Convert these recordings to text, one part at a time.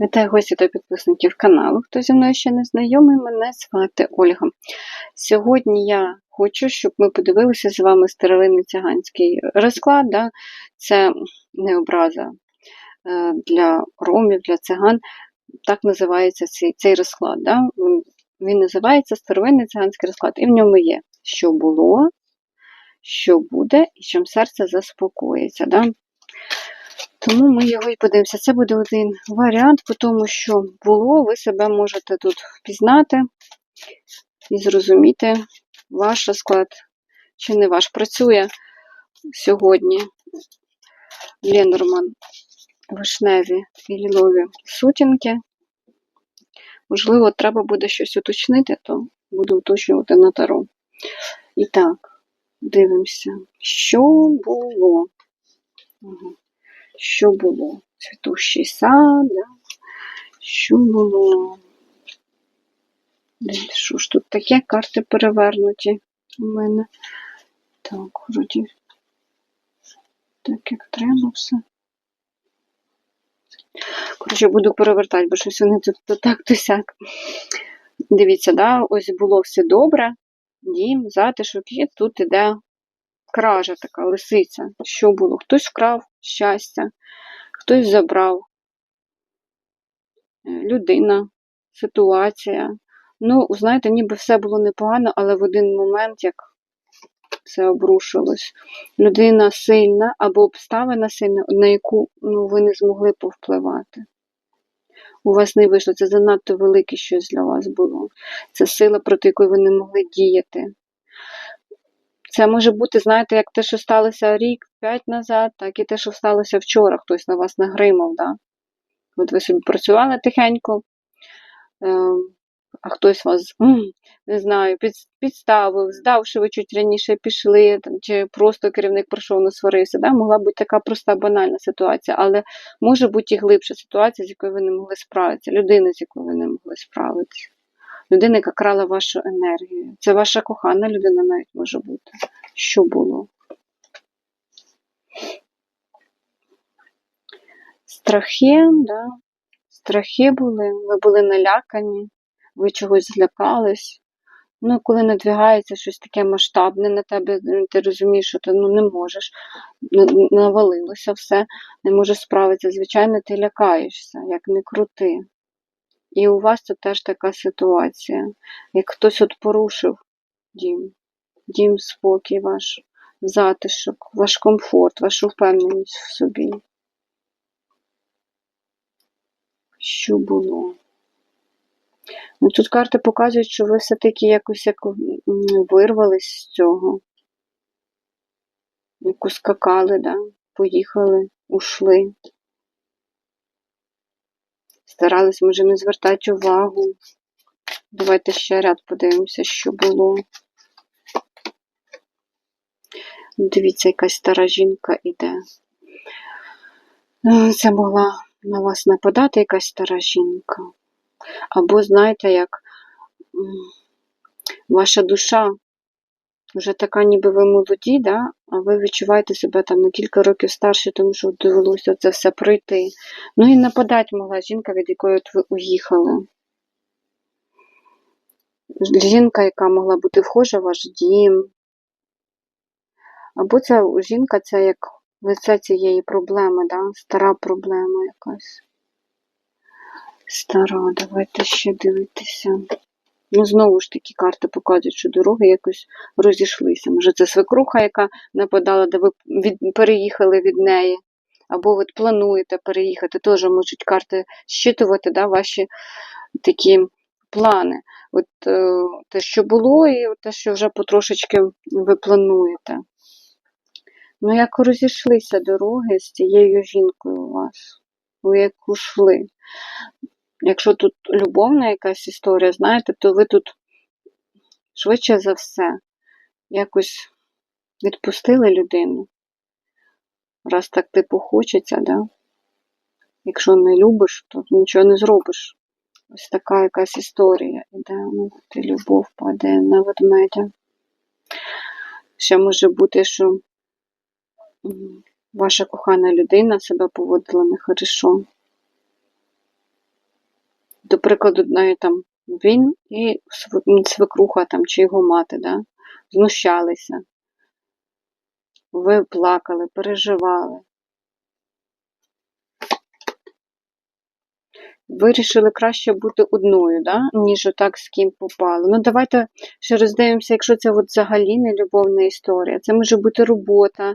Вітаю гості та підписників каналу. Хто зі мною ще не знайомий, мене звати Ольга. Сьогодні я хочу, щоб ми подивилися з вами старовинний циганський розклад. Да? Це не образа е, для ромів, для циган. Так називається цей, цей розклад. Да? Він називається старовинний циганський розклад, і в ньому є, що було, що буде, і чим серце заспокоїться. Да? Тому ми його і подивимося. Це буде один варіант, по тому, що було, ви себе можете тут впізнати і зрозуміти, ваш розклад чи не ваш. Працює сьогодні Ленорман вишневі і лілові сутінки. Можливо, треба буде щось уточнити, то буду уточнювати на таро. І так, дивимося, що було. Ага що було? Цвітущий сад, да? що було? Що ж тут таке? Карти перевернуті у мене. Так, вроді. Так, як треба все. Коротше, буду перевертати, бо щось вони тут то так, то сяк. Дивіться, да, ось було все добре. Дім, затишок, і тут іде кража така, лисиця. Що було? Хтось вкрав щастя, хтось забрав е, людина, ситуація. Ну, знаєте, ніби все було непогано, але в один момент, як все обрушилось, людина сильна або обставина сильна, на яку ну, ви не змогли повпливати. У вас не вийшло, це занадто велике щось для вас було. Це сила, проти якої ви не могли діяти. Це може бути, знаєте, як те, що сталося рік, п'ять назад, так і те, що сталося вчора, хтось на вас нагримав. Да? От ви собі працювали тихенько, е, а хтось вас, не знаю, підставив, здав, що ви чуть раніше пішли, чи просто керівник прийшов, насварився. Да? Могла бути така проста, банальна ситуація, але може бути і глибша ситуація, з якою ви не могли справитися, людина, з якою ви не могли справитися людина, яка крала вашу енергію. Це ваша кохана людина навіть може бути. Що було? Страхи, да? страхи були, ви були налякані, ви чогось злякались. Ну, коли надвигається щось таке масштабне на тебе, ти розумієш, що ти ну, не можеш, навалилося все, не можеш справитися. Звичайно, ти лякаєшся, як не крути. І у вас тут теж така ситуація. Як хтось от порушив дім, дім, спокій ваш, затишок, ваш комфорт, вашу впевненість в собі. Що було? Ну, Тут карти показують, що ви все-таки якось як вирвались з цього. Як ускакали, да? поїхали, ушли старались, може, не звертати увагу. Давайте ще ряд подивимося, що було. Дивіться, якась стара жінка іде. Ну, це могла на вас нападати якась стара жінка. Або, знаєте, як ваша душа вже така, ніби ви молоді, да? а ви відчуваєте себе там на кілька років старше, тому що довелося це все пройти. Ну і нападати могла жінка, від якої от ви уїхали. Жінка, яка могла бути вхожа в ваш дім. Або ця жінка це як лице цієї проблеми, да? стара проблема якась. Стара, давайте ще дивитися. Ну, знову ж таки, карти показують, що дороги якось розійшлися. Може, це свекруха, яка нападала, де ви від, переїхали від неї, або ви плануєте переїхати, теж можуть карти щитувати да, ваші такі плани. От е, Те, що було, і те, що вже потрошечки ви плануєте. Ну, як розійшлися дороги з цією жінкою у вас, ви як ушли. Якщо тут любовна якась історія, знаєте, то ви тут швидше за все якось відпустили людину. Раз так типу хочеться, да? Якщо не любиш, то нічого не зробиш. Ось така якась історія іде. Ну, ти любов падає на ведмедя. Ще може бути, що ваша кохана людина себе поводила нехорошо. До прикладу, навіть там він і свекруха там, чи його мати, да? знущалися. Ви плакали, переживали. Вирішили краще бути одною, да? ніж отак з ким попало. Ну, давайте ще роздивимося, якщо це от взагалі не любовна історія. Це може бути робота,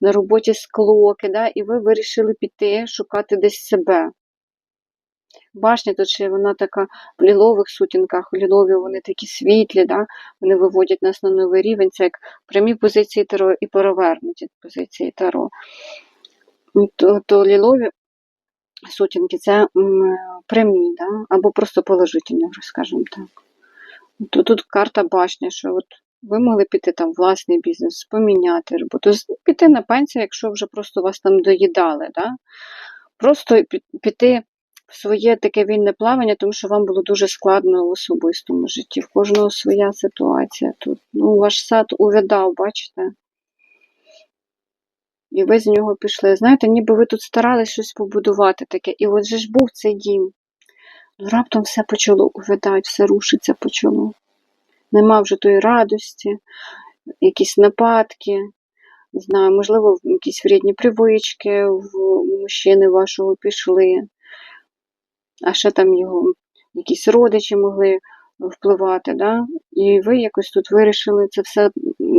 на роботі склоки, да? і ви вирішили піти шукати десь себе. Башня тут ще вона така в лілових сутінках, лілові вони такі світлі, да? вони виводять нас на новий рівень. Це як прямі позиції Таро і перевернуті позиції Таро. То, то лілові сутінки це прямі, да? або просто положительні, скажімо так. То тут карта башня, що от ви могли піти там власний бізнес, поміняти роботу, піти на пенсію, якщо вже просто вас там доїдали. Да? Просто піти своє таке вільне плавання, тому що вам було дуже складно в особистому житті. В кожного своя ситуація тут. Ну, ваш сад увядав, бачите? І ви з нього пішли. Знаєте, ніби ви тут старались щось побудувати таке. І от же ж був цей дім. Ну, раптом все почало увядати, все рушиться почало. Нема вже тої радості, якісь нападки, знаю, можливо, якісь вредні привички в мужчини вашого пішли, а ще там його якісь родичі могли впливати, да? і ви якось тут вирішили це все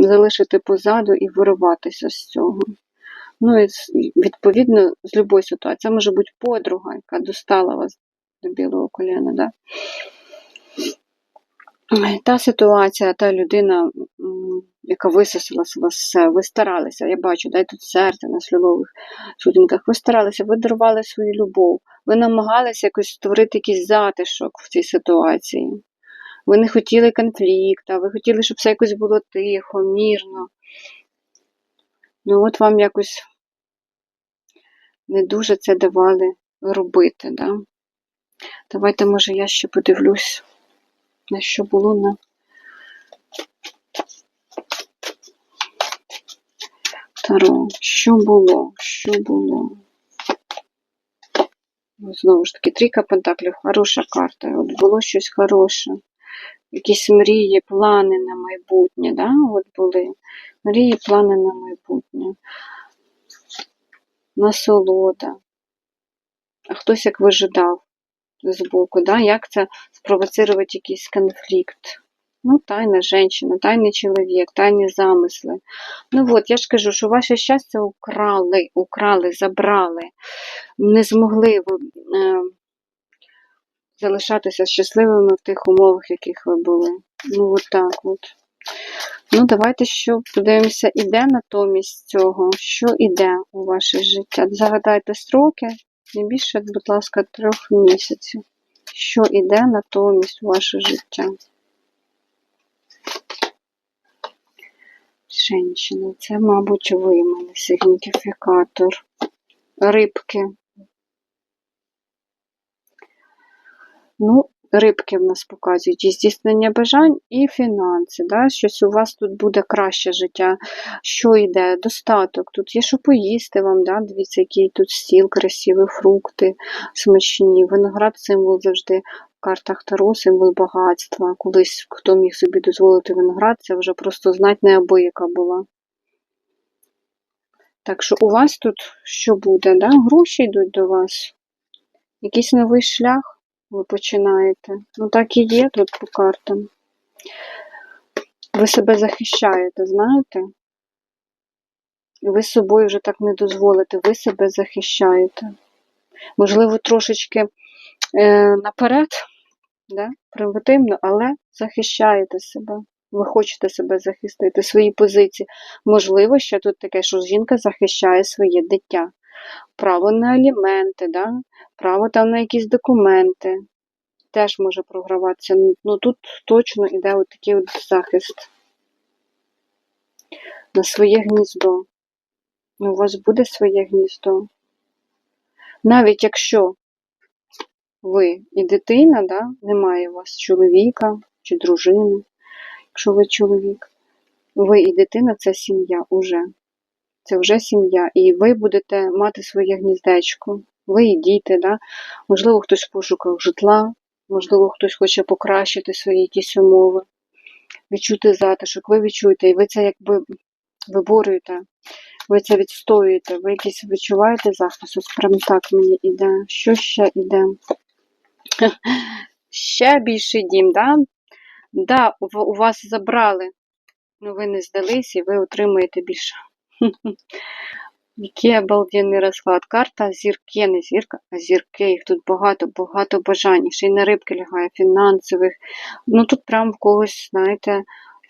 залишити позаду і вириватися з цього. Ну і відповідно з будь-якої ситуації. Це може бути подруга, яка достала вас до білого коліна. Да? Та ситуація, та людина, яка висосала з вас все, ви старалися, я бачу, дай тут серце на сльових сутінках, ви старалися, ви дарували свою любов, ви намагалися якось створити якийсь затишок в цій ситуації. Ви не хотіли конфлікта, ви хотіли, щоб все якось було тихо, мірно. Ну от вам якось не дуже це давали робити. Да? Давайте, може, я ще подивлюсь, на що було на Таро. Що було? Що було? Ну, Знову ж таки, трійка пентаклів, хороша карта. От було щось хороше. Якісь мрії, плани на майбутнє, да? От були. Мрії, плани на майбутнє. Насолода. А хтось як вижидав збоку, да? як це спровоцирувати якийсь конфлікт. Ну, тайна жінка, тайний чоловік, тайні замисли. Ну от, я ж кажу, що ваше щастя украли, украли, забрали. Не змогли ви е, залишатися щасливими в тих умовах, в яких ви були. Ну, от так от. Ну, давайте що подивимося, іде натомість цього, що іде у ваше життя. Загадайте строки, не більше, будь ласка, трьох місяців. Що іде натомість у ваше життя? Женщина, це, мабуть, ви мене сигніфікатор. Рибки. Ну, рибки в нас показують і здійснення бажань, і фінанси. Да? Щось у вас тут буде краще життя. Що йде? Достаток. Тут є що поїсти вам, да? дивіться, який тут стіл, красиві фрукти, смачні. Виноград символ завжди картах Таро, символ багатства. Колись хто міг собі дозволити виноград, це вже просто знать неабияка була. Так що у вас тут що буде? Да? Гроші йдуть до вас. Якийсь новий шлях ви починаєте. Ну так і є тут по картам. Ви себе захищаєте, знаєте? Ви з собою вже так не дозволите, ви себе захищаєте. Можливо, трошечки е, наперед, да? примітивно, але захищаєте себе. Ви хочете себе захистити, свої позиції. Можливо, ще тут таке, що жінка захищає своє дитя. Право на аліменти, да? право там на якісь документи. Теж може програватися. Ну тут точно йде от такий от захист на своє гніздо. Ну, у вас буде своє гніздо. Навіть якщо ви і дитина, да, немає у вас чоловіка чи дружини, якщо ви чоловік, ви і дитина це сім'я уже. Це вже сім'я. І ви будете мати своє гніздечко. Ви і діти, да? можливо, хтось в пошуках житла, Можливо, хтось хоче покращити свої якісь умови, відчути затишок, ви відчуєте, і ви це якби виборюєте, ви це відстоюєте, ви якийсь відчуваєте захист, ось прям так мені іде. Що ще іде? Ще більший дім, да? Да, у вас забрали, ну ви не здались і ви отримаєте більше. Який обалденний розклад. Карта зірки, не зірка, а зірки. Їх тут багато, багато бажань. Ще й на рибки лягає, фінансових. Ну тут прям в когось, знаєте,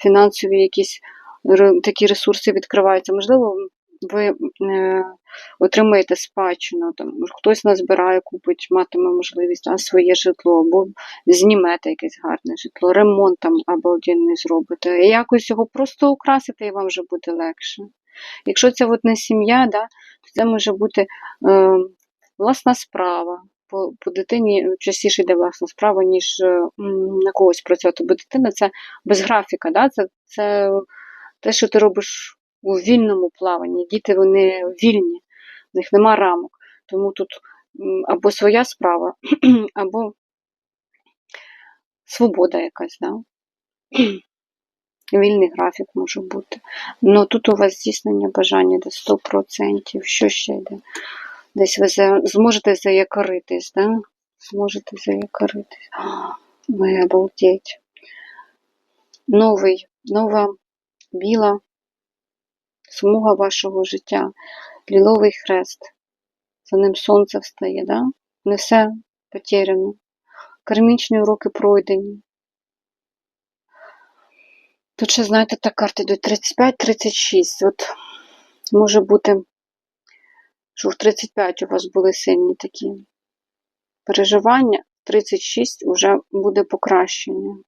фінансові якісь такі ресурси відкриваються. Можливо, ви е, отримаєте спадщину, там, хтось назбирає, купить, матиме можливість да, своє житло, або знімете якесь гарне житло, ремонт там обалденний зробите. І якось його просто украсите, і вам вже буде легше. Якщо це от не сім'я, да, то це може бути е, власна справа. По, по дитині частіше йде власна справа, ніж е, на когось працювати. Бо дитина це без графіка, да? це, це те, що ти робиш у вільному плаванні. Діти вони вільні, в них нема рамок. Тому тут або своя справа, або свобода якась. Да? Вільний графік може бути. Ну тут у вас здійснення бажання де 100%. Що ще йде? Десь ви зможете заякоритись, да? Зможете заякоритись. Ой, обалдеть. Новий, нова біла смуга вашого життя. Ліловий хрест. За ним сонце встає, да? Не все потеряно. Кармічні уроки пройдені. Тут ще, знаєте, так карти йдуть 35-36. От може бути, що в 35 у вас були сильні такі переживання, 36 вже буде покращення.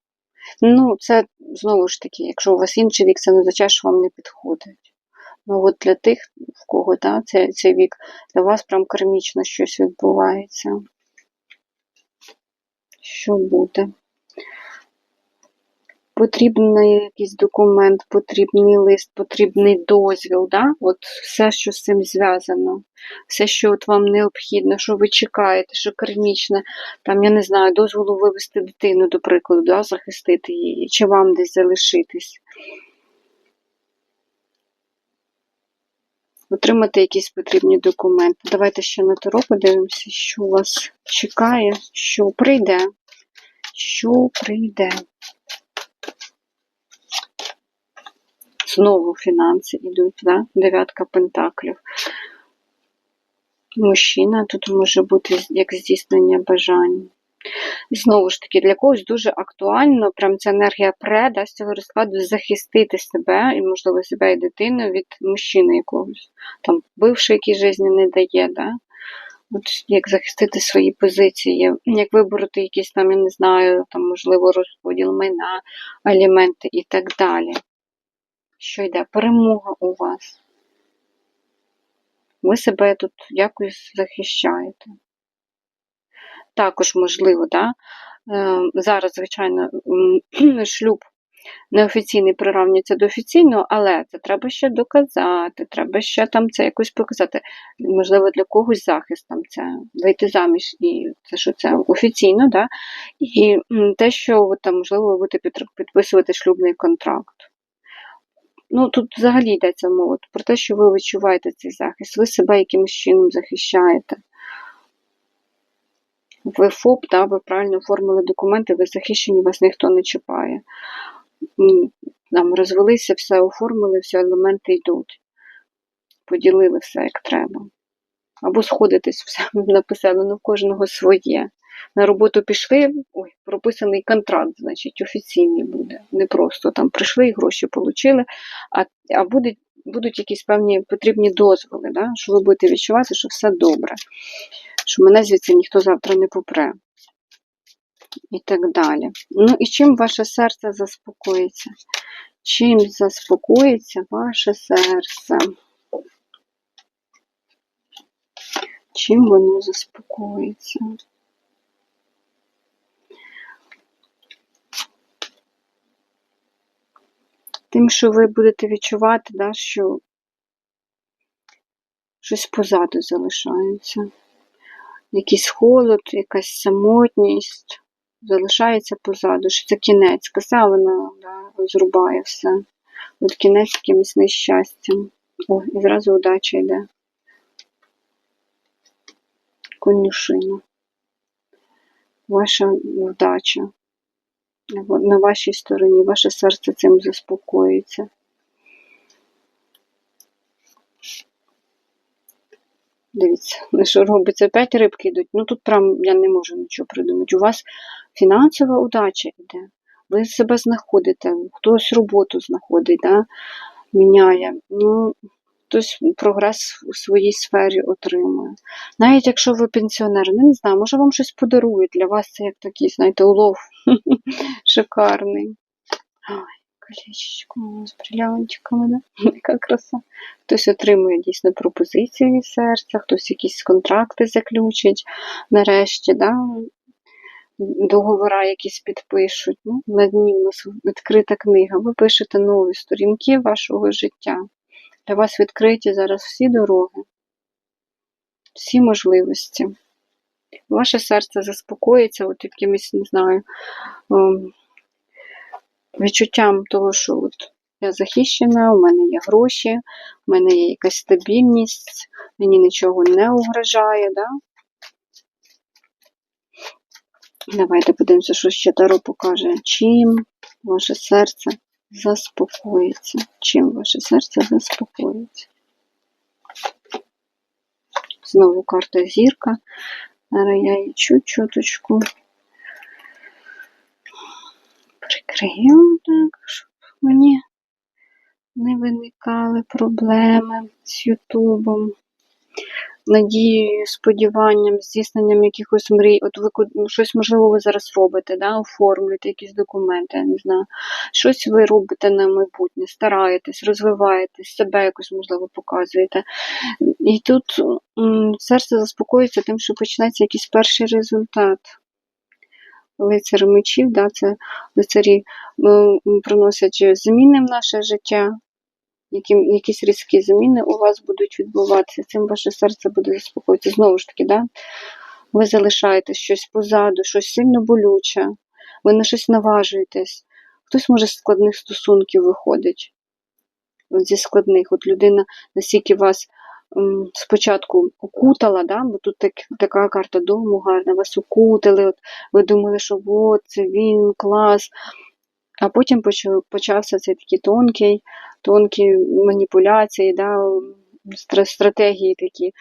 Ну, це знову ж таки, якщо у вас інший вік, це не означає, що вам не підходить. Ну, от для тих, в кого да, цей, цей вік, для вас прям кармічно щось відбувається. Що буде? Потрібний якийсь документ, потрібний лист, потрібний дозвіл, да? От все, що з цим зв'язано, все, що от вам необхідно, що ви чекаєте, що кармічне, там, я не знаю, дозволу вивести дитину, до прикладу, да? захистити її, чи вам десь залишитись. Отримати якісь потрібні документи. Давайте ще на таро подивимося, що вас чекає, що прийде, що прийде. Знову фінанси йдуть, да? дев'ятка пентаклів. Мужчина тут може бути як здійснення бажань. Знову ж таки, для когось дуже актуально, прям ця енергія преда з цього розкладу захистити себе і, можливо, себе і дитину від мужчини якогось. Там бивший, який житті не дає, да? От як захистити свої позиції, як вибороти якісь там, я не знаю, там, можливо, розподіл майна, аліменти і так далі. Що йде? Перемога у вас. Ви себе тут якось захищаєте. Також можливо, да? е, зараз, звичайно, шлюб неофіційний приравнюється до офіційного, але це треба ще доказати, треба ще там це якось показати. Можливо, для когось захист там це вийти заміж, і це що це офіційно, да? і те, що там, можливо, ви підписувати шлюбний контракт. Ну, тут взагалі йдеться мова про те, що ви відчуваєте цей захист, ви себе якимось чином захищаєте. Ви ФОП, да, ви правильно оформили документи, ви захищені, вас ніхто не чіпає. Там розвелися, все оформили, всі елементи йдуть. Поділили все як треба. Або сходитесь, все написали, ну в кожного своє. На роботу пішли, ой, прописаний контракт, значить, офіційний буде. Не просто там прийшли і гроші отримали, а, а будуть, будуть якісь певні потрібні дозволи, да? що ви будете відчувати, що все добре, що мене звідси ніхто завтра не попре. І так далі. Ну і чим ваше серце заспокоїться? Чим заспокоїться ваше серце? Чим воно заспокоїться? Тим, що ви будете відчувати, да, що щось позаду залишається. Якийсь холод, якась самотність. залишається позаду, що це кінець. Коса вона да, зрубає все. От кінець якимось нещастям. О, і зразу удача йде. Конюшина. Ваша вдача. На- вашій стороні, ваше серце цим заспокоїться. Дивіться, що робиться? Опять рибки йдуть. Ну тут прям я не можу нічого придумати. У вас фінансова удача йде. Ви себе знаходите, хтось роботу знаходить, да? міняє. Ну, хтось прогрес у своїй сфері отримує. Навіть якщо ви пенсіонер, ну, не знаю, може вам щось подарують. Для вас це як такий, знаєте, улов шикарний. Ой, колечко з бриллиантиками, да? Яка краса. Хтось отримує дійсно пропозиції від серця, хтось якісь контракти заключить нарешті, да? договора якісь підпишуть. Ну, на дні у нас відкрита книга. Ви пишете нові сторінки вашого життя. Для вас відкриті зараз всі дороги, всі можливості. Ваше серце заспокоїться от якимось, не знаю, ем, відчуттям того, що от я захищена, у мене є гроші, у мене є якась стабільність, мені нічого не угрожає. Да? Давайте подивимося, що ще Таро покаже. Чим ваше серце заспокоїться? Чим ваше серце заспокоїться? Знову карта зірка. Зараз я її чуть-чуточку прикрию, так, щоб мені не виникали проблеми з Ютубом. Надією, сподіванням, здійсненням якихось мрій. От ви щось, можливо, ви зараз робите, да? оформлюєте якісь документи, я не знаю. Щось ви робите на майбутнє, стараєтесь, розвиваєтесь, себе якось, можливо, показуєте. І тут серце заспокоїться тим, що почнеться якийсь перший результат. Лицар мечів, да, це лицарі приносять зміни в наше життя, які, якісь різкі зміни у вас будуть відбуватися, цим ваше серце буде заспокоїтися. Знову ж таки, да? ви залишаєте щось позаду, щось сильно болюче, ви на щось наважуєтесь. Хтось може з складних стосунків виходить. От зі складних. От людина настільки вас спочатку окутала, да? бо тут так, така карта дому гарна, вас окутали, от, ви думали, що от це він, клас. А потім почався цей такий тонкий, тонкі маніпуляції, да, стратегії такі.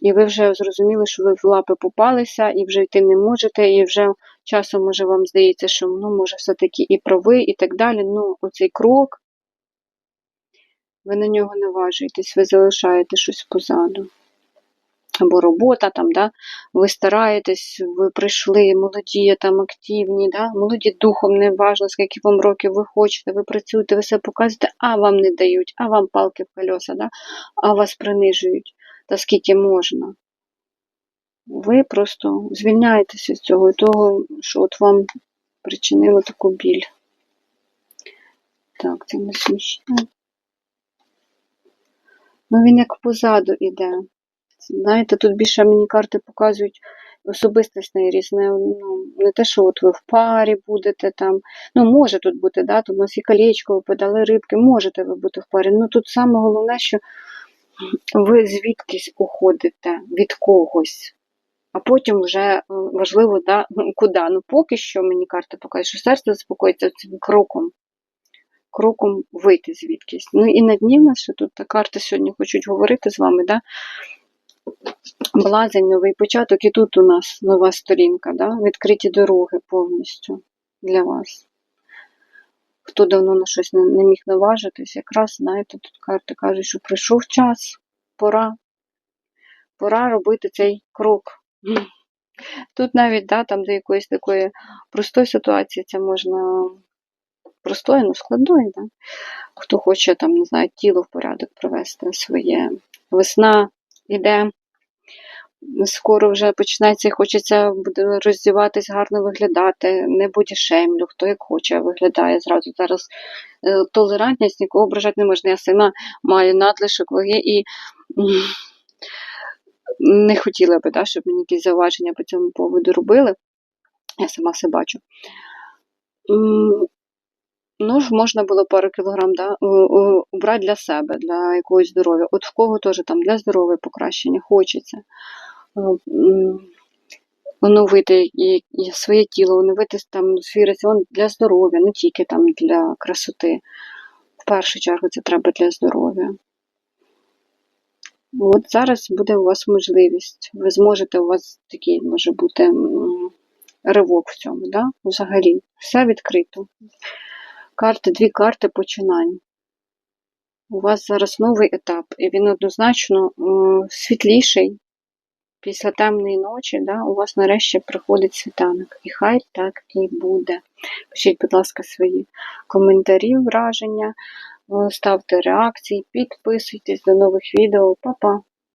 І ви вже зрозуміли, що ви в лапи попалися, і вже йти не можете, і вже часом, може, вам здається, що ну, може, все-таки і прави, і так далі. Ну, оцей крок, ви на нього не важуєтесь, ви залишаєте щось позаду. Або робота там, да, ви стараєтесь, ви прийшли, молоді, там активні, да, молоді духом, не важливо, скільки вам років ви хочете, ви працюєте, ви все показуєте, а вам не дають, а вам палки в колеса, да, а вас принижують, та скільки можна. Ви просто звільняєтеся з цього, того, що от вам причинило таку біль. Так, це не смішно. Ну, він як позаду іде. Знаєте, тут більше мені карти показують особистісний різне. Ну, не те, що от ви в парі будете там. Ну, може тут бути, да, тут у нас і колечко, ви подали рибки, можете ви бути в парі. Ну тут саме головне, що ви звідкись уходите від когось. А потім вже е, важливо, да, куди. Ну, поки що мені карта показує, що серце заспокоїться цим кроком. Кроком вийти звідкись. Ну і на дні в нас, що тут та карта сьогодні хочуть говорити з вами, да? Блазень, новий початок, і тут у нас нова сторінка, да? відкриті дороги повністю для вас. Хто давно на щось не, не міг наважитись, якраз, знаєте, тут карти кажуть, що прийшов час, пора. Пора робити цей крок. Тут навіть, да, там до якоїсь такої простої ситуації це можна простої, ну складної, да? хто хоче там, не знаю, тіло в порядок привести своє. Весна іде, скоро вже почнеться і хочеться буде роздіватись, гарно виглядати, не буде шеймлю, хто як хоче виглядає зразу. Зараз е, толерантність нікого ображати не можна. Я сама маю надлишок ваги і не хотіла би, да, щоб мені якісь зауваження по цьому поводу робили. Я сама все бачу. М, Ну, можна було пару кілограм да, убрати для себе, для якогось здоров'я. От в кого теж там для здоров'я покращення хочеться. Е, Оновити своє тіло, оновити там свій раціон для здоров'я, не тільки там для красоти. В першу чергу це треба для здоров'я. От зараз буде у вас можливість. Ви зможете, у вас такий може бути ривок в цьому, да? взагалі. Все відкрито. Карти, дві карти починань. У вас зараз новий етап, і він однозначно м, світліший. Після темної ночі да, у вас нарешті приходить світанок. І хай так і буде. Пишіть, будь ласка, свої коментарі, враження, е, ставте реакції, підписуйтесь до нових відео. Па-па!